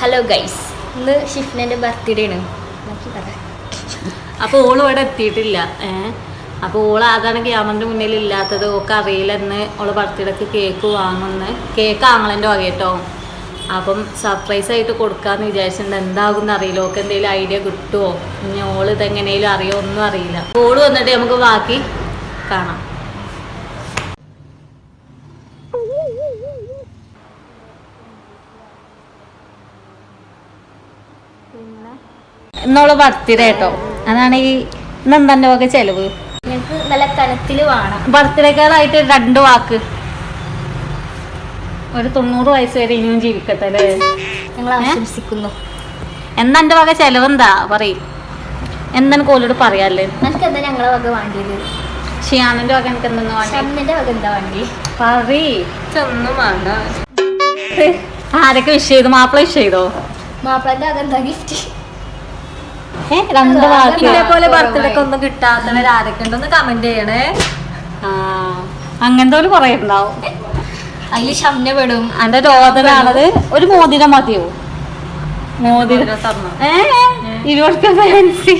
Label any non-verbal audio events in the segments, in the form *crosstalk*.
Hello guys ഇന്ന് ഷിഫ്നന്റെ birthday ആണ്. അപ്പോൾ ഓൾ ഇവിടെ എത്തിയിട്ടില്ല. ഏഹ് അപ്പോൾ ഓൾ അതാണ് ക്യാമറിന്റെ മുന്നിൽ ഇല്ലാത്തത് ഓക്ക് അറിയില്ലെന്ന് ഓളെ ബർത്ത്ഡേക്ക് കേക്ക് വാങ്ങുന്നു. കേക്ക് ആങ്ങളന്റെ വക കേട്ടോ അപ്പം സർപ്രൈസ് ആയിട്ട് കൊടുക്കാമെന്ന് വിചാരിച്ചിട്ടുണ്ട്. എന്താകുമെന്ന് അറിയില്ല. ഓക്ക് എന്തെങ്കിലും ഐഡിയ കിട്ടുമോ ഇനി ഓൾ ഇതെങ്ങനെയും അറിയോ? ഒന്നും അറിയില്ല. ഓൾ വന്നിട്ട് നമുക്ക് ബാക്കി കാണാം. ഇന്നോളെ ബർത്ത്ഡേ കേട്ടോ. അതാണ് ഈ നന്ദന്റെ വക ചെലവ് നല്ല കനത്തിൽ വേണം. ബർത്ത്ഡേക്കാളായിട്ട് രണ്ട് വാക്ക്. ഒരു തൊണ്ണൂറ് വയസ്സ് വരെ ഇനിയും ജീവിക്കട്ടെ അല്ലേ? ഞങ്ങൾ ആശംസിക്കുന്നു. എന്താ എന്റെ വക ചെലവെന്താ? പറയും. എന്താണ് കോലോട് പറയാല്ലേ? എന്താ ഞങ്ങളെ വക വേണ്ടിയത്? വക എനിക്ക് എന്തെന്ന് വേണ്ടി? ഷമ്മിന്റെ വക എന്താ വേണ്ടി? പറീ വേണ്ട. ആരൊക്കെ വിഷ് ചെയ്തു? മാപ്പിള വിഷ് ചെയ്തോ? മാപ്പിളന്റെ വക എന്താ ഗിഫ്റ്റ് രണ്ട് വാക്ക്. ഇതേപോലെ ബർത്ത്ഡേക്ക് ഒന്നും കിട്ടാത്തവർ ആരൊക്കെ ഉണ്ടെന്ന് കമന്റ് ചെയ്യണേ. അങ്ങനത്തെ ഒരു കുറെ ഉണ്ടാവും അതിൽ ശമ്യപ്പെടും പെടും എന്റെ രോദനാണത്. ഒരു മോതിരം മതിയോ? മോതിരം. ഇരുപത്തി ഫാൻസി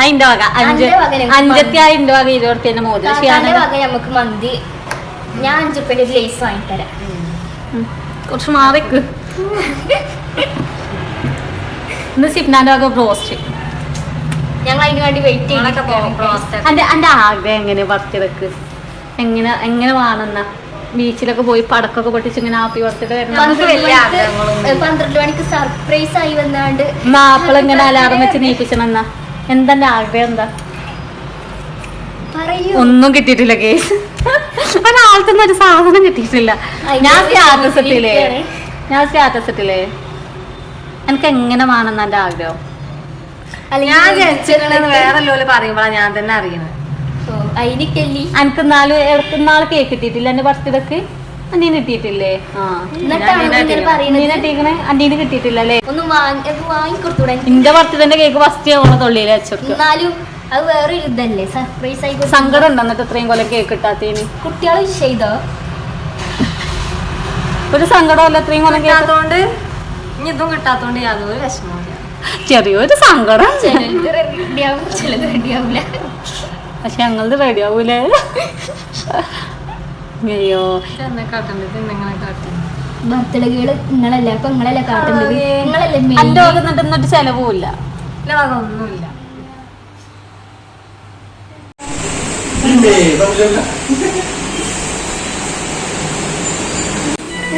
അതിന്റെ വക. അഞ്ച് അഞ്ചത്തി ആയിരം വക ഇരുപത്തി മോതിരം. നമുക്ക് മന്തി. ഞാൻ അഞ്ചു റുപ്യന്റെ ഒരു ലേസ് വാങ്ങിത്തരാം കുറച്ച് മാറിക്ക്. *laughs* ഇന്ന് സിപ്നാന്റെ വക ബ്രോസ്റ്റ്. ഞങ്ങൾ അതിന് വേണ്ടി വെയിറ്റ് എന്റെ എന്റെ ആഗ്രഹം എങ്ങനെ ബർത്ത്ഡേക്ക് എങ്ങനെ എങ്ങനെ വേണമെന്ന ബീച്ചിലൊക്കെ പോയി പടക്കൊക്കെ പൊട്ടിച്ച് ഇങ്ങനെ ഹാപ്പി ബർത്ത്ഡേ ഇല്ല. പന്ത്രണ്ട് മണിക്ക് സർപ്രൈസ് ആയി വന്നാണ്ട് മാപ്പിള ഇങ്ങനെ അലാറം വെച്ച് നീപ്പിച്ചണെന്നാ? എന്തെന്റെ ആഗ്രഹം എന്താ? ഒന്നും കിട്ടിയിട്ടില്ല കേസ്. ഒരാൾക്കൊന്നും ഒരു സാധനം കിട്ടിയിട്ടില്ല. ഞാൻ സ്റ്റാറ്റസ് ഇട്ടില്ലേ? ഞാൻ സ്റ്റാറ്റസ് ഇട്ടില്ലേ? എനിക്ക് എങ്ങനെ വേണമെന്ന് എന്റെ ആഗ്രഹം ഞാൻ ജനിച്ചിട്ടുണ്ടെന്ന് വേറെ ലോൽ പറയുമ്പോഴാണ് ഞാൻ തന്നെ അറിയണത് അതിനിക്കല്ലി എനിക്ക് നാല് ഇടക്കുന്നാൾ കേക്ക് കിട്ടിയിട്ടില്ല എന്റെ ബർത്ത്ഡേക്ക് അന്നീന് കിട്ടിയിട്ടില്ലേ? ആ കിട്ടിക്കണേ അന്നീന് കിട്ടിയിട്ടില്ല അല്ലേ? ഒന്ന് വാങ്ങിക്കൊടുത്തൂടെ എന്റെ ബർത്ത്ഡേന്റെ കേക്ക് ഫസ്റ്റ് ഓളെ തൊള്ളിയിലെ എന്നാലും അത് വേറെ ഇതല്ലേ? സർപ്രൈസ് ആയി സങ്കടം ഉണ്ടെന്നിട്ട് ഇത്രയും കൊല്ലം കേക്ക് കിട്ടാത്തതിന്? കുട്ടികളെ വിഷ് ചെയ്തോ ഒരു സങ്കടമല്ല ഇത്രയും കൊല്ലം കേക്ക് ഇതും കിട്ടാത്തോണ്ട് യാതൊരു വിഷമമില്ല ചെറിയൊരു സങ്കടം. ചിലത് റെഡിയാവും ചിലത് റെഡിയാവില്ല പക്ഷെ ഞങ്ങളത് റെഡി ആവൂലേ? അയ്യോ. പക്ഷെ എന്നെ കാട്ടേണ്ടത്? നിങ്ങളെ കാട്ടി ബർത്ത്ഡേകൾ നിങ്ങളല്ലേ? അപ്പൊ നിങ്ങളല്ലേ കാട്ടുന്നത് അതെ. നിങ്ങളല്ലേ എന്റെ main. വക എന്നിട്ട് എന്നിട്ട് ചെലവുമില്ല. വക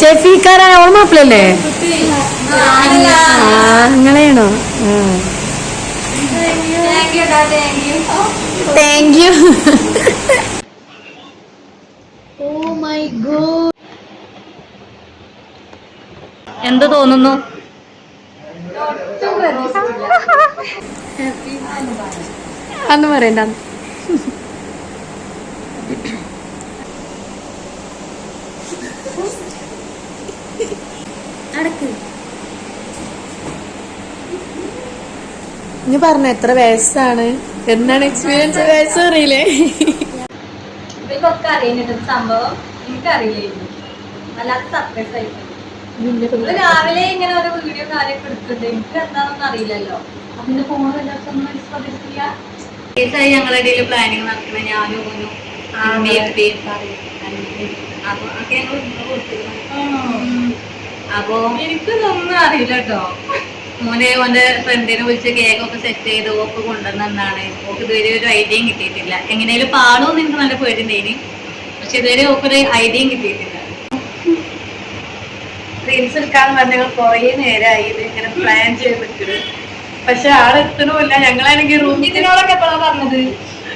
ഷെഫീക്കാരാണ് അവൾ മാപ്പിളല്ലേ അങ്ങനെയാണോ? Thank you oh. എന്ത് തോന്നുന്നു? അന്ന് പറയണ്ട. അടക്ക് ഇനി പറഞ്ഞ എത്ര വയസ്സാണ്? എന്താണ് എക്സ്പീരിയൻസ് വയസ്സ് അറിയില്ലേ? ഇവർക്കൊക്കെ അറിയുന്നുണ്ട് സംഭവം. എനിക്കറിയില്ലായിരുന്നു വല്ലാത്ത സർപ്രൈസ് രാവിലെ ഇങ്ങനെ ഒരു വീഡിയോ കാര്യമൊക്കെ എടുത്തിട്ടുണ്ട്. എനിക്ക് എന്താണെന്ന് അറിയില്ലല്ലോ അതിന്റെ ഫോൺ ഒന്നും ശ്രദ്ധിച്ചില്ല ഞങ്ങളുടെ ഇടയിൽ പ്ലാനിങ് നടക്കുന്ന ഞാനും ഉപ്പയും അപ്പൊ ഒക്കെ ഞങ്ങൾ അപ്പൊ എനിക്കൊന്നും അറിയില്ല കേട്ടോ മോനെ ഓന്റെ ഫ്രണ്ടിനെ വിളിച്ച് കേക്ക് ഒക്കെ സെറ്റ് ചെയ്ത് ഓക്ക് കൊണ്ടുവന്നാണ് ഓക്ക് ഇതുവരെ ഒരു ഐഡിയയും കിട്ടിയിട്ടില്ല. എങ്ങനെയാലും പാടുമെന്ന് എനിക്ക് നല്ല പേടിണ്ടേനി പക്ഷെ ഇതുവരെ ഓക്കൊരു ഐഡിയയും കിട്ടിയിട്ടില്ല. റീൽസ് എടുക്കാന്ന് പറഞ്ഞ കൊറേ നേരമായി ഇത് ഇങ്ങനെ പ്ലാൻ ചെയ്ത് നിൽക്കുന്നത് പക്ഷെ ആൾ എത്തണമില്ല. ഞങ്ങളാണെങ്കിൽ റൂമിൽ ഇതിനോടൊക്കെ പറഞ്ഞത്?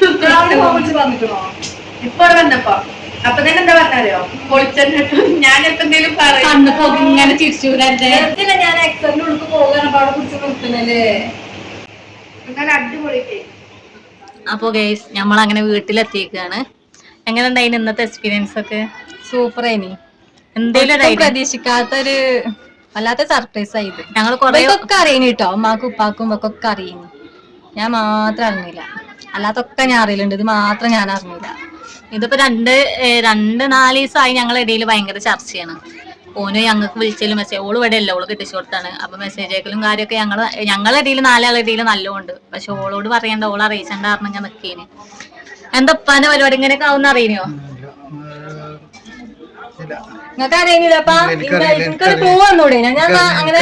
*laughs* ഇപ്പൊ വന്നപ്പോ. അപ്പൊ തന്നെ എന്താ പറഞ്ഞാലോ? പൊളിച്ചെന്നിട്ട് ഞാൻ എന്തെങ്കിലും പറയും ഇങ്ങനെ ചിരിച്ചു നേരത്തെ ഞാൻ എക്സാമിന് ഉള്ളിൽ പോകാൻ അവിടെ കുറിച്ച് നിർത്തുന്നല്ലേ അപ്പോൾ ഗൈസ് നമ്മൾ അങ്ങനെ വീട്ടിലെത്തിയേക്കാണ്. എങ്ങനെ ഉണ്ടായിന് ഇന്നത്തെ എക്സ്പീരിയൻസ് ഒക്കെ? സൂപ്പർ ആയിനി എന്തേലും? പ്രതീക്ഷിക്കാത്തൊരു വല്ലാത്ത സർപ്രൈസ് ആയത്. ഞങ്ങൾ കൊറേ ഒക്കെ അറിയണി കേട്ടോ അമ്മാക്കും ഉപ്പാക്കും ഒക്കെ അറിയണി ഞാൻ മാത്രം അറിഞ്ഞില്ല. അല്ലാത്തൊക്കെ ഞാൻ അറിയലുണ്ട്. ഇത് മാത്രം ഞാൻ അറിഞ്ഞില്ല. ഇതിപ്പോ രണ്ട് രണ്ട് നാല് ദിവസമായി ഞങ്ങളുടെ ഇടയിൽ ഭയങ്കര ചർച്ചയാണ്. ഓന് ഞങ്ങൾക്ക് വിളിച്ചാലും മെസ്സേജ് ഓൾ ഇവിടെ അല്ല ഓൾ കെട്ടിച്ചു കൊടുത്താണ്. അപ്പൊ മെസ്സേജ് അയക്കലും കാര്യമൊക്കെ ഞങ്ങൾ ഞങ്ങളുടെ ഇടയിൽ നാലാളുടെ ഇടയിൽ നല്ലോണ്ട്. പക്ഷെ ഓളോട് പറയണ്ട ഓൾ അറിയിച്ചണ്ട കാരണം ഞാൻ നിക്കേന്. എന്താ ഉപ്പാന്റെ പരിപാടി? ഇങ്ങനെയൊക്കെ ആവുന്ന അറിയണോ നിങ്ങൾക്ക് എനിക്കൊരു ക്ലൂ വന്നൂടെ? ഞാൻ അങ്ങനെ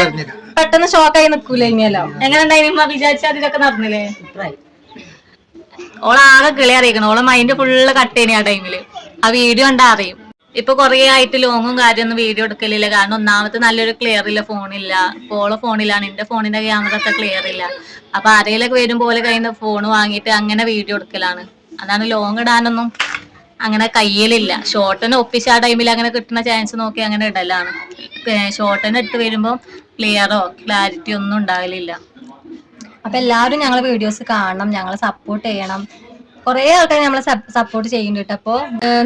പെട്ടെന്ന് ഷോക്കായി നിക്കൂല ഇനിയല്ലോ. എങ്ങനെ ഉണ്ടായിരുന്നു ഇതൊക്കെ അതിലൊക്കെ നടന്നില്ലേ? ഓളാകെ കിളി അറിയിക്കണം ഓളെ മൈൻഡ് ഫുള്ള് കട്ടേനി ആ ടൈമിൽ ആ വീഡിയോ കണ്ടാ അറിയും. ഇപ്പൊ കൊറേ ആയിട്ട് ലോങ്ങും കാര്യമൊന്നും വീഡിയോ എടുക്കലില്ല. കാരണം ഒന്നാമത്തെ നല്ലൊരു ക്ലിയർ ഇല്ല ഫോണില്ല ഓളെ ഫോണിലാണ് എന്റെ ഫോണിന്റെ ക്യാമറ ഒക്കെ ക്ലിയർ ഇല്ല. അപ്പൊ ആരെങ്കിലൊക്കെ വരും പോലെ കഴിയുന്ന ഫോൺ വാങ്ങിയിട്ട് അങ്ങനെ വീഡിയോ എടുക്കലാണ്. അതാണ് ലോങ് ഇടാനൊന്നും അങ്ങനെ കയ്യിലില്ല. ഷോർട്ടന് ഒപ്പിച്ച് ആ ടൈമിൽ അങ്ങനെ കിട്ടുന്ന ചാൻസ് നോക്കി അങ്ങനെ ഇടലാണ്. ഷോർട്ടന് ഇട്ട് വരുമ്പോൾ ക്ലിയറോ ക്ലാരിറ്റി ഒന്നും ഉണ്ടാകലില്ല അപ്പൊ എല്ലാവരും ഞങ്ങളെ വീഡിയോസ് കാണണം ഞങ്ങളെ സപ്പോർട്ട് ചെയ്യണം. കുറേ ആൾക്കാർ നമ്മളെ സപ്പോർട്ട് ചെയ്യുന്നുണ്ട് അപ്പോൾ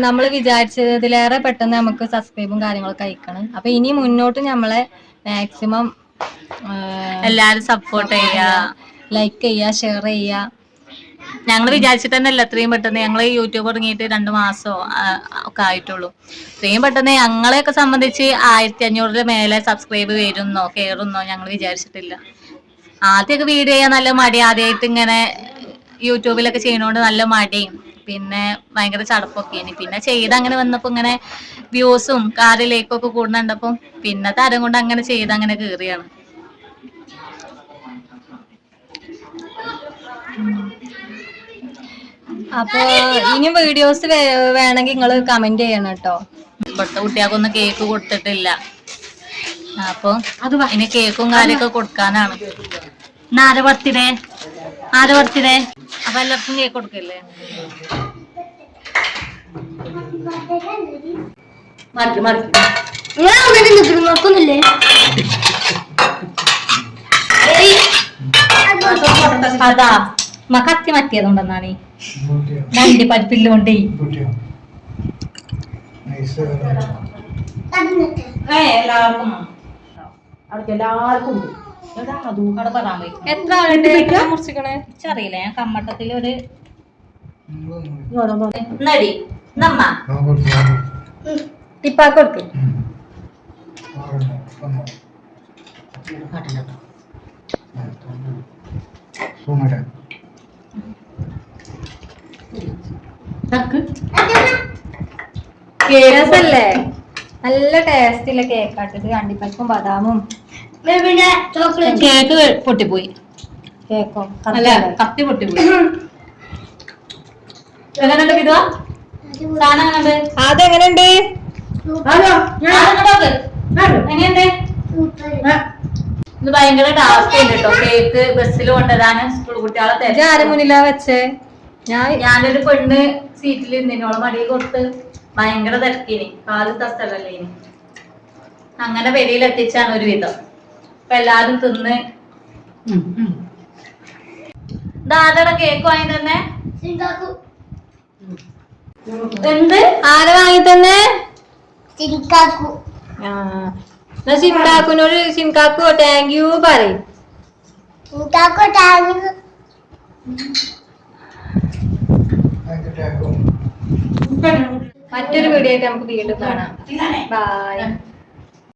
നമ്മൾ വിചാരിച്ചതിലേറെ പെട്ടെന്ന് നമുക്ക് സബ്സ്ക്രൈബും കാര്യങ്ങളൊക്കെ അയക്കണം. അപ്പൊ ഇനി മുന്നോട്ട് നമ്മളെ മാക്സിമം എല്ലാരും സപ്പോർട്ട് ചെയ്യാ. ലൈക്ക് ചെയ്യുക. ഷെയർ ചെയ്യുക ഞങ്ങൾ വിചാരിച്ചിട്ട് തന്നെ അല്ല ഇത്രയും പെട്ടെന്ന് ഞങ്ങൾ യൂട്യൂബ് തുടങ്ങിയിട്ട് രണ്ട് മാസമോ ഒക്കെ ആയിട്ടുള്ളൂ. ഇത്രയും പെട്ടെന്ന് ഞങ്ങളെയൊക്കെ സംബന്ധിച്ച് ആയിരത്തി അഞ്ഞൂറിന് മേലെ സബ്സ്ക്രൈബ് വരുന്നോ കയറുന്നോ ഞങ്ങൾ വിചാരിച്ചിട്ടില്ല. ആദ്യമൊക്കെ വീഡിയോ ചെയ്യാൻ നല്ല മടി ആദ്യമായിട്ട് ഇങ്ങനെ യൂട്യൂബിലൊക്കെ ചെയ്യണോണ്ട് നല്ല മടിയും പിന്നെ ഭയങ്കര ചടപ്പൊക്കെ പിന്നെ ചെയ്ത് അങ്ങനെ വന്നപ്പോ ഇങ്ങനെ വ്യൂസും കാറിലേക്കൊക്കെ കൂടുന്നുണ്ടപ്പം പിന്നെ തരം കൊണ്ട് അങ്ങനെ ചെയ്ത് അങ്ങനെ കയറിയാണ് അപ്പൊ ഇനി വീഡിയോസ് വേണമെങ്കിൽ നിങ്ങൾ കമന്റ് ചെയ്യണം കേട്ടോ ഇവിടുത്തെ കുട്ടികൾക്കൊന്നും കേക്ക് കൊടുത്തിട്ടില്ല. അപ്പൊ ഇനി കേക്കും കാര്യൊക്കെ കൊടുക്കാനാണ്. ആരെ ബർത്ത്ഡേ ആരെ ബർത്ത്ഡേ അപ്പൊ എല്ലാവർക്കും കേക്ക് കൊടുക്കല്ലേ? നിൽക്കുന്നു നോക്കുന്നില്ലേ? അതാ. മക്കത്തി കത്തി രണ്ട് വണ്ടി പരിപ്പില്ലുകൊണ്ടേ ഏ എല്ലാവർക്കും. അവർക്ക് എല്ലാവർക്കും ഉണ്ട്. എത്ര ആളുണ്ട്? മുറിച്ചിക്കണേ? അറിയില്ല ഞാൻ കമ്മട്ടത്തിൽ ഒരു നടി നമ്മ ടിപ്പാക്ക് രസല്ലേ നല്ല ടേസ്റ്റുള്ള കേക്കാട്ട് ഇത് അണ്ടിപ്പരിപ്പും ബദാമും. പിന്നെ ചോക്ലേറ്റ് കേക്ക് പൊട്ടിപ്പോയി. കേക്കോ അല്ല കത്തി പൊട്ടിപ്പോയി. എങ്ങനെയുണ്ട് വിധുവ? സാധനം എങ്ങനെയുണ്ട്? അതെങ്ങനെയുണ്ട് എങ്ങനെയുണ്ട്? ഇത് ഭയങ്കര ടാസ്ക് ഉണ്ട് കേട്ടോ. കേക്ക് ബസ്സിൽ കൊണ്ടുവരാന് സ്കൂൾ കുട്ടികളെ ഇത് തിരക്ക്. ആരെ മുന്നിലാ വെച്ചേ? ഞാൻ ഞാനൊരു പെണ്ണ് സീറ്റിൽ നിന്നോളം മടിയിൽ കൊടുത്ത്. ഭയങ്കര തിരക്കിനി. കാലത്തെ സ്ഥലല്ലേ ഇനി അങ്ങനെ വെളിയിൽ എത്തിച്ചാണ് ഒരു വിധം അപ്പൊ എല്ലാരും തിന്ന്. ദാദയുടെ കേക്ക് വാങ്ങി തന്നെ? എന്ത്? ആരെ വാങ്ങി തന്നെ? എന്നാ ഷിൻകാക്കുനോട് ഷിൻകാക്കു താങ്ക് യു പറയും. മറ്റൊരു വീഡിയോ ആയിട്ട് നമുക്ക് വീണ്ടും കാണാം. ബൈ